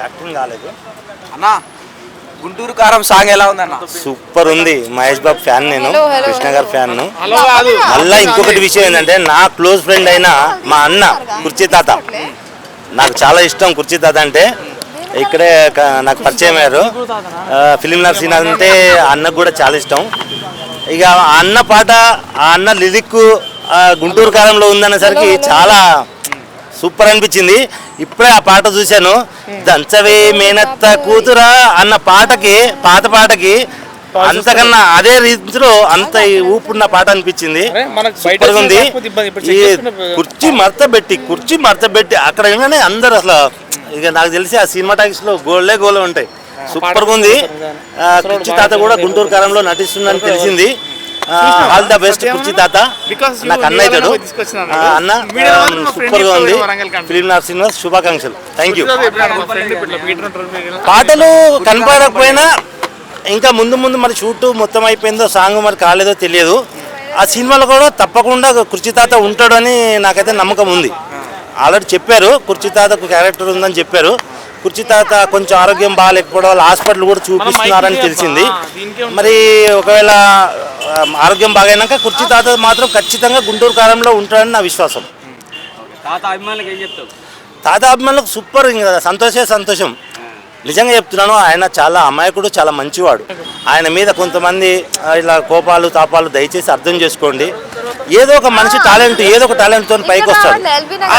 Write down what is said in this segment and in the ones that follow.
Acting కాలేదు. అన్నా గుంటూరు కారం సాంగ్ ఎలా ఉందన్న? సూపర్ ఉంది. మహేష్ బాబు ఫ్యాన్ నేను. కృష్ణ. గారి ఫ్యాన్ మళ్ళా ఇంకొకటి విషయం ఏంటంటే నా క్లోజ్ ఫ్రెండ్ అయిన మా అన్న కుర్చీ తాత. నాకు చాలా ఇష్టం కుర్చీ తాత అంటే. ఇక్కడే క- నాకు పరిచయం అయ్యారు. ఫిలిం నర్సీన్ అంటే ఆ అన్నకు కూడా చాలా ఇష్టం. ఇక ఆ అన్న పాట ఆ అన్న లిరిక్ గుంటూరు కాలంలో ఉందనేసరికి చాలా సూపర్ అనిపించింది. ఇప్పుడే ఆ పాట చూశాను. దంచవే మేనత్త కూతురా అన్న పాటకి పాత పాటకి అంతకన్నా అదే రీతిలో అంత ఊపున్న పాట అనిపించింది. సూపర్ ఉంది. ఈ కుర్చీ మడత పెట్టి కుర్చీ మడత పెట్టి అక్కడ ఏంటంటే అందరు అసలు ఇక నాకు తెలిసి ఆ సినిమా టాకీస్లో గోల్డే గోల్ ఉంటాయి సూపర్గా ఉంది. కుర్చీ తాత కూడా గుంటూరు కాలంలో నటిస్తుందని తెలిసింది. ఆల్ ద బెస్ట్ కుర్చీ తాత. నాకు అన్న అవుతాడు. ఆ, అన్న వాళ్ళు సూపర్గా ఉంది. ఫిలిం నార్ శ్రీనివాస్ శుభాకాంక్షలు. Thank you. పాటలు కనపడకపోయినా ఇంకా ముందు ముందు మరి షూట్ మొత్తం అయిపోయిందో సాంగ్ మరి కాలేదో తెలియదు. ఆ సినిమాలో కూడా తప్పకుండా కుర్చీ తాత ఉంటాడని నాకైతే నమ్మకం ఉంది. ఆల్రెడీ చెప్పారు కుర్చీ తాతకు క్యారెక్టర్ ఉందని చెప్పారు. కుర్చీ తాత కొంచెం ఆరోగ్యం బాగాలేకపోవడం వల్ల హాస్పిటల్ కూడా చూపిస్తున్నారని తెలిసింది. మరి ఒకవేళ ఆరోగ్యం బాగైనాక కుర్చీ తాత మాత్రం ఖచ్చితంగా గుంటూరు కాలంలో ఉంటాడని నా విశ్వాసం. తాత అభిమానులకు ఏం చెప్తావు? తాత అభిమానులకు సూపర్ ఇంకా సంతోషే సంతోషం. నిజంగా చెప్తున్నాను ఆయన చాలా అమాయకుడు చాలా మంచివాడు. ఆయన మీద కొంతమంది ఇలా కోపాలు తాపాలు దయచేసి అర్థం చేసుకోండి. ఏదో ఒక మనిషి టాలెంట్ ఏదో ఒక టాలెంట్తో పైకి వస్తాడు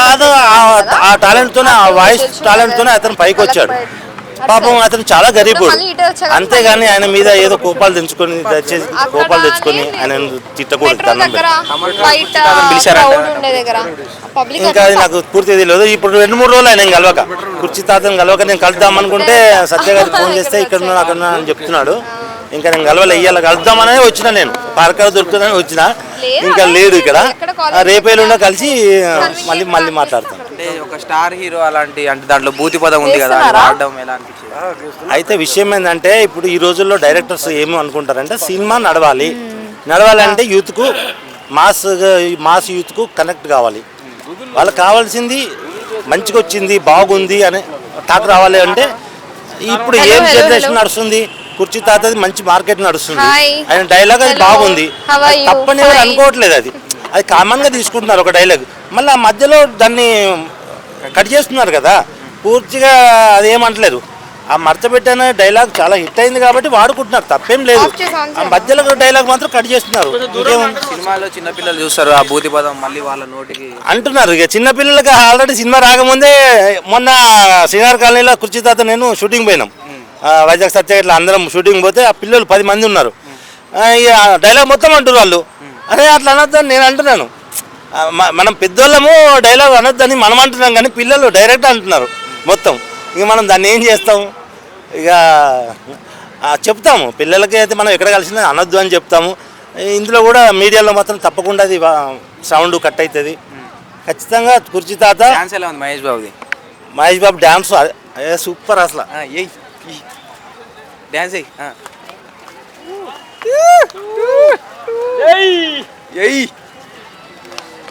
అదో ఆ- ఆ టాలెంట్తోనే ఆ వాయిస్ టాలెంట్తోనే అతను పైకి వచ్చాడు పాపం అతను చాలా గరీబుడు. అంతేగాని ఆయన మీద ఏదో కోపాలు తెంచుకొని కోపాలు తెచ్చుకొని ఆయన తిట్టకూడదు ఇంకా అది నాకు పూర్తి తెలియదు. ఇప్పుడు రెండు మూడు రోజులు ఆయన కలవక. కుర్చీ తాతను కలవక నేను కలుద్దాం అనుకుంటే సత్య గారికి ఫోన్ చేస్తే ఇక్కడ ఉన్నా అక్కడ అని చెప్తున్నాడు. ఇంకా నేను కలవలే ఇయ్యాల కలుద్దామనే వచ్చిన నేను. పార్కర్ దొరుకుతుందని వచ్చిన. ఇంకా లేదు ఇక్కడ. రేపేలుండో కలిసి మళ్ళీ మళ్ళీ మాట్లాడతాం. అంటే ఒక స్టార్ హీరో అలాంటి అంటే దాంట్లో భూతి పదం ఉంది కదా అది? వాడడం ఎలా అనిపించింది అయితే విషయం ఏంటంటే ఇప్పుడు ఈ రోజుల్లో డైరెక్టర్స్ ఏమి అనుకుంటారంటే సినిమా నడవాలి నడవాలంటే యూత్కు మాస్ మాస్ యూత్కు కనెక్ట్ కావాలి వాళ్ళకి కావాల్సింది మంచిగా వచ్చింది బాగుంది అని టాక్ రావాలి అంటే ఇప్పుడు ఏం జనరేషన్. నడుస్తుంది కుర్చీ తాతది మంచి మార్కెట్ నడుస్తుంది. ఆయన డైలాగ్ అది. బాగుంది? తప్పని. అనుకోవట్లేదు అది అది కామన్గా తీసుకుంటున్నారు ఒక డైలాగ్. మళ్ళీ ఆ మధ్యలో దాన్ని కట్ చేస్తున్నారు కదా. పూర్తిగా అదేమంటలేదు ఆ మర్చబెట్టిన డైలాగ్ చాలా హిట్ అయింది కాబట్టి వాడుకుంటున్నారు. తప్పేం లేదు. ఆ మధ్యలో డైలాగ్ మాత్రం కట్ చేస్తున్నారు? సినిమాలో చిన్నపిల్లలు చూస్తారు. ఆ భూతి పదం మళ్ళీ వాళ్ళ నోటికి అంటున్నారు. ఇక చిన్న పిల్లలకి ఆల్రెడీ సినిమా రాకముందే మొన్న శ్రీనగర్ కాలనీలో కుర్చీ తాత నేను షూటింగ్ పోయినాం. ఆ, వైజాగ్ సత్య ఇట్లా అందరం షూటింగ్ పోతే ఆ పిల్లలు పది మంది ఉన్నారు. ఆ, ఇక డైలాగ్ మొత్తం అంటారు వాళ్ళు. అరే అట్లా అనొద్దని నేను అంటున్నాను. మనం పెద్దోళ్ళము డైలాగ్ అనొద్దని మనం అంటున్నాం కానీ పిల్లలు డైరెక్ట్ అంటున్నారు మొత్తం. ఇక మనం దాన్ని ఏం చేస్తాం? ఇక చెప్తాము. పిల్లలకి అయితే మనం ఎక్కడ కలిసినా అనొద్దు అని చెప్తాము. ఇందులో కూడా మీడియాలో మాత్రం తప్పకుండా అది సౌండ్ కట్ అవుతుంది ఖచ్చితంగా కుర్చీ తాత డాన్స్ ఎలా ఉంది మహేష్ బాబుది? మహేష్ బాబు డ్యాన్స్ ఏ సూపర్ అసలు. డాన్స్ ఎయ్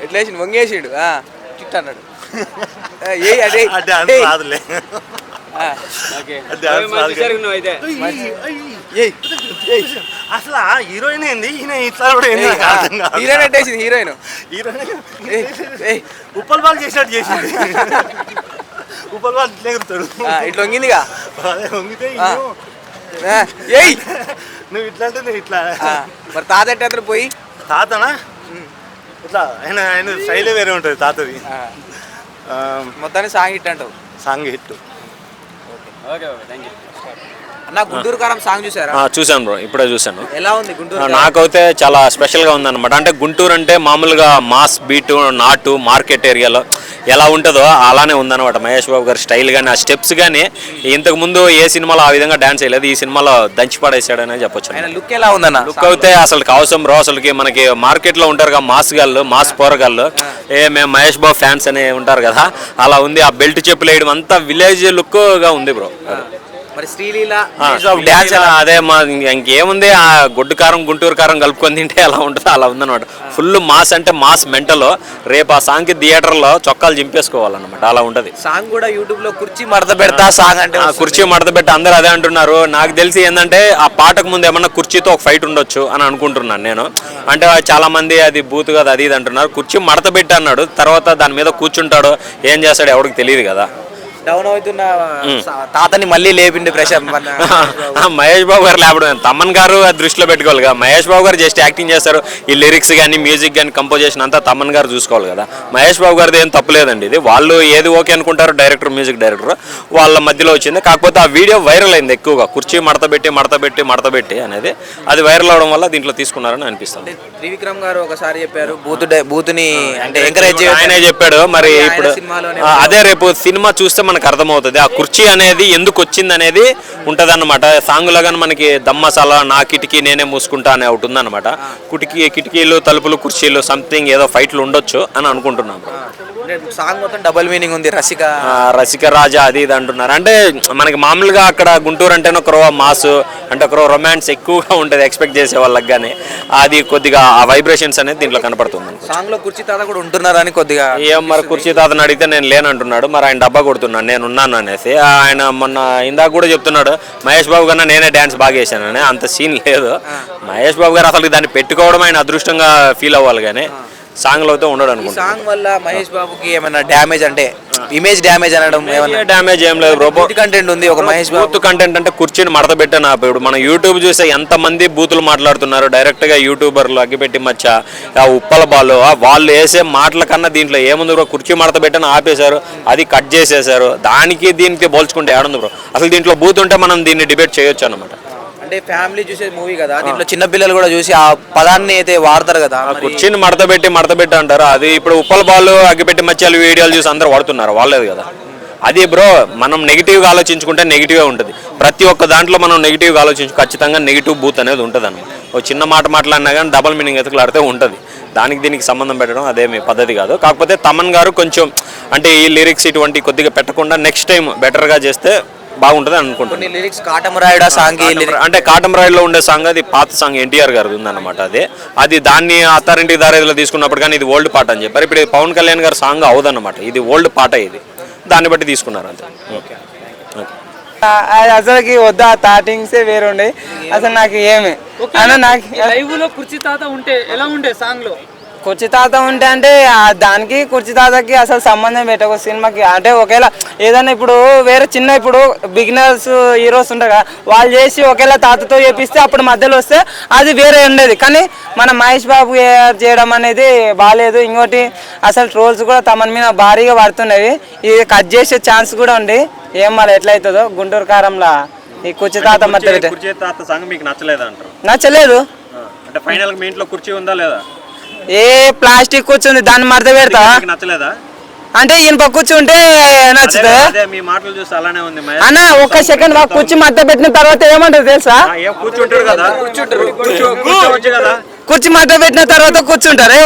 ఎట్లా వేసిండు వంగేసిండు? ఆ, చిట్ట అన్నాడు. ఏయ్ అదే ఏయ్. రాదులే. అసలు ఆ హీరోయిన్ ఏంది? ఈయన ఇట్లా కూడా ఏంది. హీరోయిన్ అట్టేసింది హీరోయిన్. హీరోయిన్ ఉప్పల్ బాల్ చేసినట్టు చేసింది. ఉప్పల్ బాల్ ఇట్లా ఎగురుతాడు ఆ, ఇట్లా వంగిందిగా? అదే వంగితే ఏయ్! నువ్వు ఇట్లా అంటే నేను ఇట్లా. మరి తాత ఎట్ట పోయి? తాతనా? ఇట్లా ఆయన ఆయన శైలి వేరే ఉంటుంది తాతది. మొత్తానికి సాంగ్ హిట్ అంటావు. Song hit. అన్న గుంటూరు కారం సాంగ్ చూసారా? ఆ, చూశాను బ్రో ఇప్పుడే చూశాను. ఎలా ఉంది గుంటూరు ఆ, కారం? నాకైతే చాలా స్పెషల్గా ఉందన్నమాట. అంటే గుంటూరు అంటే మామూలుగా మాస్ బీటు నాటు మార్కెట్ ఏరియాలో ఎలా ఉంటుందో అలానే ఉందన్నమాట. మహేష్ బాబు గారి స్టైల్ కానీ ఆ స్టెప్స్ కానీ ఇంతకు ముందు ఏ సినిమాలో ఆ విధంగా డాన్స్ చేయలేదు ఈ సినిమాలో దంచి పడేసాడనే చెప్పొచ్చు. లుక్ ఎలా ఉందన్న? లుక్ అయితే అసలు అవసరం బ్రో అసలుకి మనకి మార్కెట్లో ఉంటారు కదా మాస్ గాళ్ళు మాస్ పోరగాళ్ళు. ఏ మేము మహేష్ బాబు ఫ్యాన్స్ అని ఉంటారు కదా అలా ఉంది. ఆ బెల్ట్ చెప్పులు వేయడం అంతా విలేజ్ లుక్గా ఉంది బ్రో మరి శ్రీలీల ఎలా అదే మా ఇంక- ఇంకేముంది ఆ గొడ్డు కారం గుంటూరు కారం కలుపుకొని తింటే ఎలా ఉంటుందో అలా ఉందన్నమాట. ఫుల్ మాస్ అంటే మాస్ మెంటల్ రేపు ఆ సాంగ్ థియేటర్లో చొక్కాలు చింపేసుకోవాలన్నమాట అలా ఉంటది. సాంగ్ కూడా యూట్యూబ్లో కుర్చీ మడత పెడతా సాంగ్ అంటే. కుర్చీ మడత పెట్టి అందరూ అదే అంటున్నారు. నాకు తెలిసి ఏంటంటే ఆ పాటకు ముందు ఏమన్నా కుర్చీతో ఒక ఫైట్ ఉండొచ్చు అని అనుకుంటున్నాను నేను. అంటే చాలా మంది అది బూత్ కదా అది ఇది అంటున్నారు. కుర్చీ మడత పెట్టి అన్నాడు తర్వాత దాని మీద కూర్చుంటాడు ఏం చేస్తాడు ఎవరికి తెలియదు కదా. డౌన్ అవుతున్న తాతని మళ్ళీ లేపిండి ఆ, మహేష్ బాబు గారు లేపడం తమ్మన్ గారు దృష్టిలో పెట్టుకోవాలి కదా. మహేష్ బాబు గారు జస్ట్ యాక్టింగ్ చేస్తారు. ఈ లిరిక్స్ కానీ మ్యూజిక్ కానీ కంపోజిషన్ అంతా తమ్మన్ గారు చూసుకోవాలి కదా. మహేష్ బాబు గారిది ఏం తప్పులేదండి ఇది. వాళ్ళు ఏది ఓకే అనుకుంటారు డైరెక్టర్ మ్యూజిక్ డైరెక్టర్ వాళ్ళ మధ్యలో వచ్చింది. కాకపోతే ఆ వీడియో వైరల్ అయింది ఎక్కువగా. కుర్చీ మడత పెట్టి మడత పెట్టి మడత పెట్టి అనేది అది వైరల్ అవడం వల్ల దీంట్లో తీసుకున్నారని అనిపిస్తుంది. త్రివిక్రమ్ గారు ఒకసారి చెప్పారు బూత్ బూత్ని అంటే ఎంకరేజ్ ఆయనే చెప్పాడు మరి ఇప్పుడు అదే రేపు సినిమా చూస్తే మనకు అర్థమవుతుంది. ఆ కుర్చీ అనేది ఎందుకు వచ్చింది అనేది ఉంటుంది అనమాట సాంగ్ కానీ మనకి దమ్మసాలా నా కిటికీ నేనే మూసుకుంటా అనే ఒకటి ఉందన్నమాట. కిటికీ కిటికీలు తలుపులు కుర్చీలు సంథింగ్ ఏదో ఫైట్లు ఉండొచ్చు అని అనుకుంటున్నాను సాంగ్ మొత్తం డబుల్ మీనింగ్ ఉంది రసిక. రసిక రాజా అది ఇది అంటున్నారు. అంటే మనకి మామూలుగా అక్కడ గుంటూరు అంటేనే ఒక రో మాస్ అంటే ఒక రొమాన్స్ ఎక్కువగా ఉంటుంది ఎక్స్పెక్ట్ చేసే వాళ్ళకి కానీ అది కొద్దిగా ఆ వైబ్రేషన్స్ అనేది దీంట్లో కనపడుతుంది. సాంగ్లో కుర్చీ తాత కూడా ఉంటున్నారని కొద్దిగా ఏం మరి కుర్చీ తాతను అడిగితే నేను లేనంటున్నాడు మరి ఆయన డబ్బా కొడుతున్నాను నేను ఉన్నాను అనేసి. ఆయన మొన్న ఇందాక కూడా చెప్తున్నాడు మహేష్ బాబు కన్నా నేనే డ్యాన్స్ బాగా చేశానని అంత సీన్ లేదు. మహేష్ బాబు గారు అసలు దాన్ని పెట్టుకోవడం ఆయన అదృష్టంగా ఫీల్ అవ్వాలి కానీ సాంగ్లో అయితే ఉండడు ఈ అనుకుంటున్నాను సాంగ్ వల్ల మహేష్ బాబుకి ఏమైనా డ్యామేజ్ అంటే ఇమేజ్ డ్యామేజ్ అనడం ఏమన్నా? డ్యామేజ్ ఏం లేదు రోబో కంటెంట్ ఉంది ఒక మహేష్ బాబు. బూత్ కంటెంట్ అంటే కుర్చీని మడత పెట్టాను ఇప్పుడు మనం యూట్యూబ్ చూస్తే ఎంత మంది బూతులు మాట్లాడుతున్నారు డైరెక్ట్గా యూట్యూబర్లు అగ్గిపెట్టి మచ్చ ఆ ఉప్పల బాలు ఆ వాళ్ళు వేసే మాటల కన్నా దీంట్లో ఏముంది బ్రో కుర్చీ మడత పెట్టని ఆపేశారు అది కట్ చేసేశారు. దానికి దీనికి పోల్చుకుంటే ఏడుంది బ్రో అసలు దీంట్లో బూత్ ఉంటే మనం దీన్ని డిబేట్ చేయొచ్చు అనమాట అంటే ఫ్యామిలీ చూసే మూవీ కదా. దీంట్లో చిన్న పిల్లలు కూడా చూసి ఆ పదాన్ని అయితే వాడతారు కదా. కుర్చీని మడత పెట్టి మడత పెట్టి అంటారు. అది ఇప్పుడు ఉప్పల బాలు అగ్గిపెట్టి మచ్చాలు వీడియోలు చూసి అందరూ వాడుతున్నారు. వాళ్ళేది కదా. అది బ్రో మనం నెగిటివ్గా ఆలోచించుకుంటే నెగిటివ్గా ఉంటుంది. ప్రతి ఒక్క దాంట్లో మనం నెగిటివ్గా ఆలోచించు ఖచ్చితంగా నెగిటివ్ బూత్ అనేది ఉంటుంది అనమాట ఒక చిన్న మాట మాట్లాడినా కానీ డబల్ మీనింగ్ ఎతుకులాడితే ఉంటుంది. దానికి దీనికి సంబంధం పెట్టడం అదేమి పద్ధతి కాదు. కాకపోతే తమన్ గారు కొంచెం అంటే ఈ లిరిక్స్ ఇటువంటి కొద్దిగా పెట్టకుండా నెక్స్ట్ టైం బెటర్గా చేస్తే బాగుంటుంది అని అనుకుంటున్నాను. కొన్ని లిరిక్స్ కాటమరాయుడ సాంగ్ అంటే కాటం రాయిలో ఉండే సాంగ్ అది పాత సాంగ్ ఎన్టీఆర్ గారిది ఉందన్నమాట అది. అది దాన్ని అత్తారింటి దారేదిలో తీసుకున్నప్పుడు కానీ ఇది ఓల్డ్ పాట అని చెప్పారు. ఇప్పుడు ఇది పవన్ కళ్యాణ్ గారి సాంగ్ అవదన్నమాట. ఇది ఓల్డ్ పాట ఇది. దాన్ని బట్టి తీసుకున్నారు అంతే. ఓకే. అసలుకి వద్దు? ఆ థాటింగ్సే వేరుండే అసలు నాకు ఏమి? అన్న నాకు లైవ్లో కుర్చీ తాత ఉంటే ఎలా ఉండే సాంగ్లో కుర్చీ తాత ఉంటే అంటే దానికి కుర్చీ తాతకి అసలు సంబంధం పెట్టకు సినిమాకి. అంటే ఒకేలా ఏదైనా ఇప్పుడు వేరే చిన్న ఇప్పుడు బిగినర్స్ హీరోస్ ఉంటారు కదా వాళ్ళు చేసి ఒకేలా తాతతో చేపిస్తే అప్పుడు మధ్యలో వస్తే అది వేరే ఉండేది. కానీ మన మహేష్ బాబు చేయడం అనేది బాగాలేదు ఇంకోటి అసలు ట్రోల్స్ కూడా తమ మీద భారీగా పడుతున్నవి ఇది కట్ చేసే ఛాన్స్ కూడా ఉంది. ఏం మరి ఎట్లయితుందో గుంటూరు కారంలో ఈ కుర్చీ తాత మధ్య నచ్చలేదా. నచ్చలేదు అంటే ఫైనల్ మీ ఇంట్లో కుర్చీ ఉందా లేదా? ఏ ప్లాస్టిక్ కూర్చుంది దాన్ని మడత పెడతా నచ్చలేదా అంటే ఇనుప కూర్చుంటే నచ్చుతుంది అదే మీ మాటలు చూస్తే అలానే ఉంది అన్న ఒక్క సెకండ్ మాకు కూర్చి మడత పెట్టిన తర్వాత ఏమంటారు తెలుసా ఏం కూర్చుంటారు కదా కూర్చుంటారు కదా కుర్చీ మడత పెట్టిన తర్వాత కూర్చుంటారు.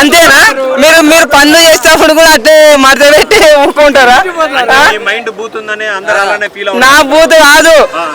అంతేనా? మీరు మీరు పనులు చేసేటప్పుడు కూడా అట్టే మడత పెట్టి ఆ? ఫీల్ నా బూత్ కాదు.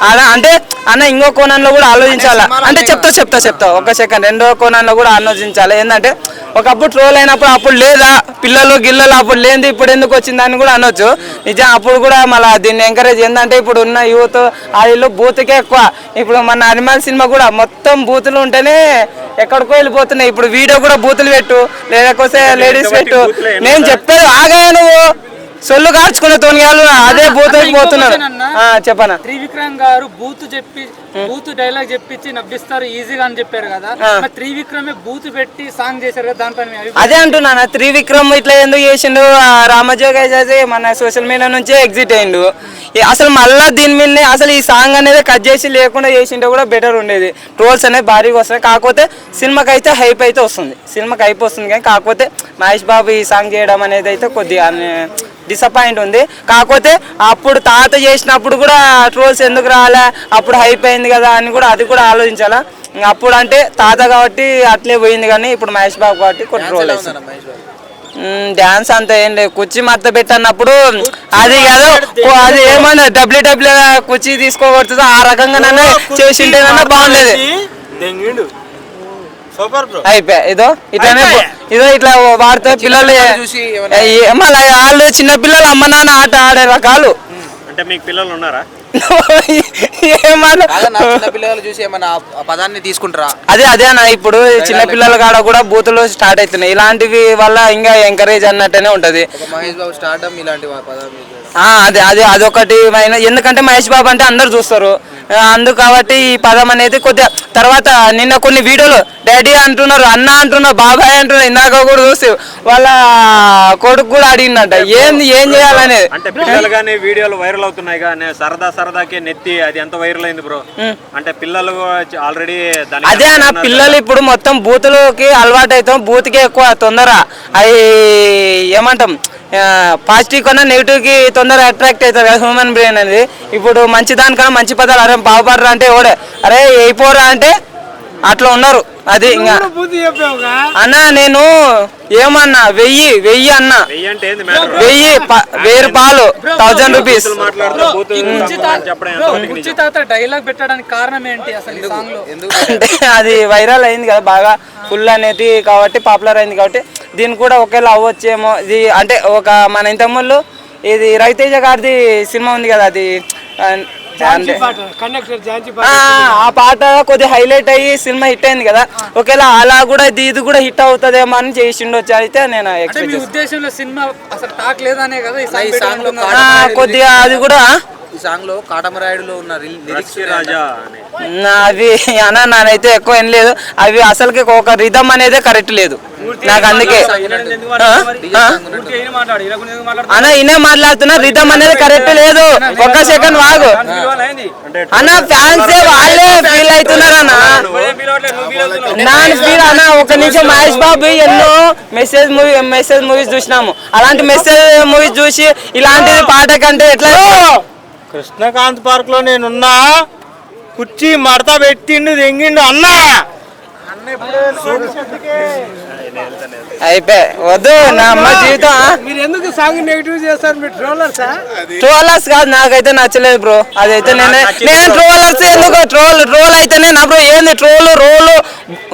అలా అంటే అన్న ఇంకో కోణంలో కూడా ఆలోచించాలా? అంటే చెప్తా చెప్తా చెప్తా. ఒక సెకండ్. రెండో కోణంలో కూడా ఆలోచించాలి. ఏంటంటే ఒకప్పుడు ట్రోల్ అయినప్పుడు అప్పుడు లేదా? పిల్లలు గిల్లలు అప్పుడు లేనిది ఇప్పుడు ఎందుకు వచ్చిందని కూడా అనొచ్చు. నిజం అప్పుడు కూడా మళ్ళీ దీన్ని ఎంకరేజ్ ఏంటంటే ఇప్పుడు ఉన్న యూత్ వాళ్ళు బూత్కే ఎక్కువ. ఇప్పుడు మన అనిమల్ సినిమా కూడా మొత్తం బూతులు ఉంటేనే ఎక్కడికో వెళ్ళిపోతున్నాయి. ఇప్పుడు వీడియో కూడా బూతులు పెట్టు. లేకపోతే లేడీస్ పెట్టు. నేను చెప్పేది ఆగాయ నువ్వు. సొల్లు కార్చుకునే తోనిగాలు అదే బూతులకు పోతున్నారు ఆ, చెప్పనా? త్రివిక్రమ్ గారు బూత్ చెప్పి బూత్ డైలాగ్ చెప్పించి నవ్విస్తారు ఈజీగా అని చెప్పారు కదా. త్రివిక్రమే బూత్ పెట్టి సాంగ్ చేశారు కదా దానిపైన అదే అంటున్నాను త్రివిక్రమ్ ఇట్లా ఎందుకు చేసిండు? రామజోగ అయితే మన సోషల్ మీడియా నుంచే ఎగ్జిట్ అయిండు. అసలు మళ్ళా దీని మీదనే అసలు ఈ సాంగ్ అనేది కట్ చేసి లేకుండా చేసింటే కూడా బెటర్ ఉండేది. ట్రోల్స్ అనేది భారీగా వస్తాయి కాకపోతే సినిమాకి అయితే హైప్ అయితే వస్తుంది. సినిమాకి హైప్ వస్తుంది కానీ కాకపోతే మహేష్ బాబు ఈ సాంగ్ చేయడం అనేది అయితే కొద్దిగా డిసప్పాయింట్ ఉంది. కాకపోతే అప్పుడు తాత చేసినప్పుడు కూడా ట్రోల్స్ ఎందుకు రాలే? అప్పుడు హైప్ అయింది కదా అని కూడా అది కూడా ఆలోచించాలా? అప్పుడు అంటే తాత కాబట్టి అట్లే పోయింది కానీ ఇప్పుడు మహేష్ బాబు కాబట్టి కొన్ని ట్రోల్ డాన్స్ అంత ఏం లేదు. కుర్చీ మడత పెట్టన్నప్పుడు అది కాదు అది ఏమన్నా డబ్ల్యూ డబ్ల్యూ కుర్చీ తీసుకోబడుతుందో ఆ రకంగానే చేసింటేనన్నా బాగుండేది. అయిపోయా ఇదో ఇట్లానే ఇదో ఇట్లా వాడితే పిల్లలు మళ్ళీ వాళ్ళు చిన్న పిల్లలు అమ్మ నాన్న ఆట ఆడే రకాలు అంటే మీకు పిల్లలు ఉన్నారా? ఏమన్నా కాదన్నా చిన్న పిల్లలు చూసి ఏమన్నా ఆ- ఆ పదాన్ని తీసుకుంటారా? అదే అదే అన్న ఇప్పుడు చిన్న పిల్లల కాడ కూడా బూతులు స్టార్ట్ అవుతున్నాయి. ఇలాంటివి వల్ల ఇంకా ఎంకరేజ్ అన్నట్టునే ఉంటది. మహేష్ బాబు ఇలాంటి. ఆ, అదే అదే అదొకటి ఎందుకంటే మహేష్ బాబు అంటే అందరు చూస్తారు. అందు కాబట్టి ఈ పదం అనేది కొద్దిగా తర్వాత నిన్న కొన్ని వీడియోలు డాడీ అంటున్నారు అన్న అంటున్నారు బాబాయ్ అంటున్నారు ఇందాక కూడా చూసి వాళ్ళ కొడుకు కూడా అడిగిందంట ఏంది ఏం చేయాలనేది? అంటే వీడియోలు వైరల్ అవుతున్నాయి కానీ సరదా సరదాకే నెత్తి అది ఎంత వైరల్ అయింది బ్రో? అంటే పిల్లలు ఆల్రెడీ అదే అన్న పిల్లలు ఇప్పుడు మొత్తం బూతులకి అలవాటు అవుతాం బూత్కి ఎక్కువ తొందర. అవి ఏమంటాం పాజిటివ్ కన్నా నెగిటివ్ తొందరగా అట్రాక్ట్ అవుతుంది కదా హ్యూమన్ బ్రెయిన్ అనేది. ఇప్పుడు మంచి దానికన్నా మంచి పదాలు అరే బాగుపడరా అంటే ఓడే అరే అయిపోరా అంటే అట్లా ఉన్నారు. అది ఇంకా అన్న నేను ఏమన్నా వెయ్యి వెయ్యి అన్నా. వెయ్యి అంటే ఏంది మ్యాటర్ వెయ్యి ప- వెయ్యి రూపాయలు థౌజండ్ రూపీస్ డైలాగ్ పెట్టడానికి కారణం ఏంటి అసలు అంటే అది వైరల్ అయింది కదా బాగా. ఫుల్ అనేది కాబట్టి పాపులర్ అయింది కాబట్టి దీనికి కూడా ఒకేలా అవ్వచ్చేమో ఇది అంటే ఒక మన ఇంతకుముందు ఇది రవితేజ గారిది సినిమా ఉంది కదా అది ఆ, పాట కొద్దిగా హైలైట్ అయ్యి సినిమా హిట్ అయింది కదా. ఒకేలా అలా కూడా ఇది ఇది కూడా హిట్ అవుతుందేమో అని చేసిండొచ్చు అయితే నేను ఎక్స్పెక్ట్ ఉద్దేశంలో సినిమా అసలు టాక్ లేదనే కదా. కొద్దిగా అది కూడా ఈ సాంగ్లో కాటమరాయుడులో ఉన్న లిరిక్స్ రాజా అని అవి అన్న నానైతే ఎక్కువ ఏం లేదు. అవి అసలుకి ఒక రిధం అనేది కరెక్ట్ లేదు. నాకు అందుకే? అన్న ఈయనే మాట్లాడుతున్నా రిధం అనేది కరెక్ట్ లేదు. ఒక్క సెకండ్ వాగు అన్న ఫ్యాన్స్ వాళ్ళే ఫీల్ అవుతున్నారు అన్న. నాన్ ఫీల్ అన్న ఒక నిమిషం మహేష్ బాబు ఎన్నో మెసేజ్ మూవీ మెసేజ్ మూవీస్ చూసినాము. అలాంటి మెసేజ్ మూవీస్ చూసి ఇలాంటిది పాట కంటే ఎట్లా కృష్ణకాంత్ పార్క్లో నేనున్నా కుర్చీ మడత పెట్టిండు తెంగిండు అన్నా. అయిపోయి వద్దు నా అమ్మ జీవితం? మీరు ఎందుకు సాంగ్ నెగిటివ్ చేస్తారు? మీరు ట్రోలర్సా ట్రోలర్స్ కాదు నాకైతే నచ్చలేదు బ్రో. అదైతే నేను నేను ట్రోలర్స్ ఎందుకు? ట్రోల్ ట్రోల్ అయితేనే నా బ్రో ఏంది ట్రోల్ రోల్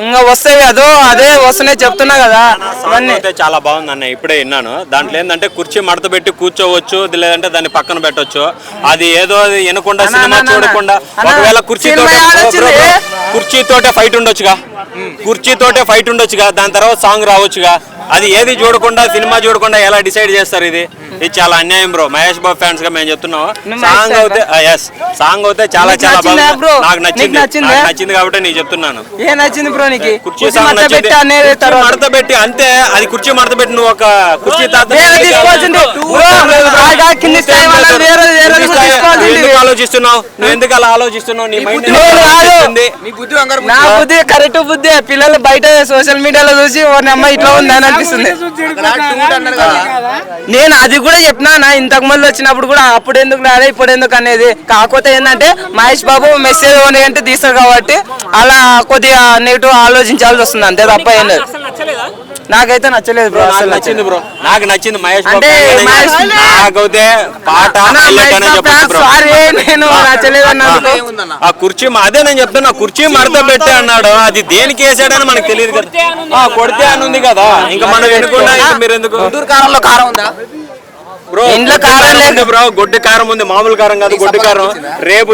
ఇంకా వస్తాయి అదో అదే వస్తున్నాయి చెప్తున్నా కదా. సాంగ్ ఇవన్నీ. అయితే చాలా బాగుంది అన్న ఇప్పుడే విన్నాను. దాంట్లో ఏంటంటే కుర్చీ మడత పెట్టి కూర్చోవచ్చు లేదంటే దాన్ని పక్కన పెట్టొచ్చు. అది ఏదో అది వినకుండా సినిమా. చూడకుండా ఒకవేళ ఆడొచ్చింది. కుర్చీతోటే ఫైట్ ఉండొచ్చుగా. కుర్చీతోటే ఫైట్ ఉండొచ్చుగా. దాని తర్వాత సాంగ్ రావచ్చుగా. అది ఏది చూడకుండా సినిమా చూడకుండా ఎలా డిసైడ్ చేస్తారు ఇది? ఇది చాలా అన్యాయం బ్రో మహేష్ బాబు ఫ్యాన్స్గా మేము చెప్తున్నాం సాంగ్ అయితే ఎస్ సాంగ్ అయితే చాలా చాలా నచ్చిందా బాగుంది? నాకు నచ్చింది. నచ్చిందా? నాకు నచ్చింది కాబట్టి నేను చెప్తున్నాను. ఏ నచ్చింది బ్రో నీకు? కుర్చీ సాంగ్ మడత నచ్చింది. మడత పెట్టి అంతే. అది కుర్చీ మడత పెట్టి నువ్వు ఒక కుర్చీ ఆలోచిస్తున్నావు? నువ్వు ఎందుకు అలా ఆలోచిస్తున్నావు? నీ మైండ్ నేను కాదు. మీ బుద్ధి వంగారు నా బుద్ధి కరెక్ట్ బుద్ధి. పిల్లలు బయట సోషల్ మీడియాలో చూసి ఓ ఇట్లా ఉంది అని అనిపిస్తుంది నేను అది కూడా చెప్పినా నా ఇంతకు ముందు వచ్చినప్పుడు కూడా అప్పుడు ఎందుకు రాలే ఇప్పుడు ఎందుకు అనేది. కాకపోతే ఏంటంటే మహేష్ బాబు మెసేజ్ అంటే తీస్తారు కాబట్టి అలా కొద్దిగా నెగిటివ్ ఆలోచించాల్సి వస్తుంది అంతే తప్ప ఏం లేదు. నాకైతే నచ్చలేదు బ్రో నాకు అసలు నచ్చింది బ్రో. నాకు నచ్చింది మహేష్ అంటే. నాకైతే పాట సారీ నేను నచ్చలేదు ఆ కుర్చీ అదే నేను చెప్తున్నా కుర్చీ మడత పెట్టే అన్నాడు. అది దేనికి వేసాడని మనకు తెలియదు కదా. ఆ, కొడితే అని ఉంది కదా. ఇంకా మనం ఎన్నుకున్నా మీరు ఎందుకు కారంలో కారం ఉందా? ఇంట్లో గొడ్డు కారం లేదు. బ్రో గొడ్డు కారం ఉంది. మామూలు కారం కాదు గొడ్డు కారం. రేపు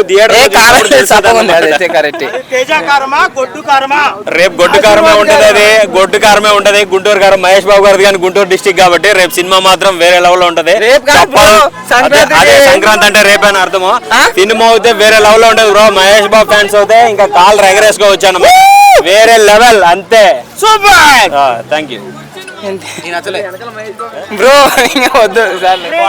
రేపు గొడ్డు కారమే ఉంటది అది. గొడ్డు కారమే ఉంటది. గుంటూరు కారం మహేష్ బాబు గారిది కానీ గుంటూరు డిస్టిక్ కాబట్టి రేపు సినిమా మాత్రం వేరే లెవెల్లో ఉంటది. అదే- సంక్రాంతి అంటే రేపే అని అర్థము? సినిమా అయితే వేరే లెవెల్లో ఉంటది బ్రో. మహేష్ బాబు ఫ్యాన్స్ అయితే ఇంకా కాల్ ఎగరేసుకోవచ్చు వేరే లెవెల్ అంతే. సూపర్ థ్యాంక్ యూ బ్రో ఇంకా వద్దు సార్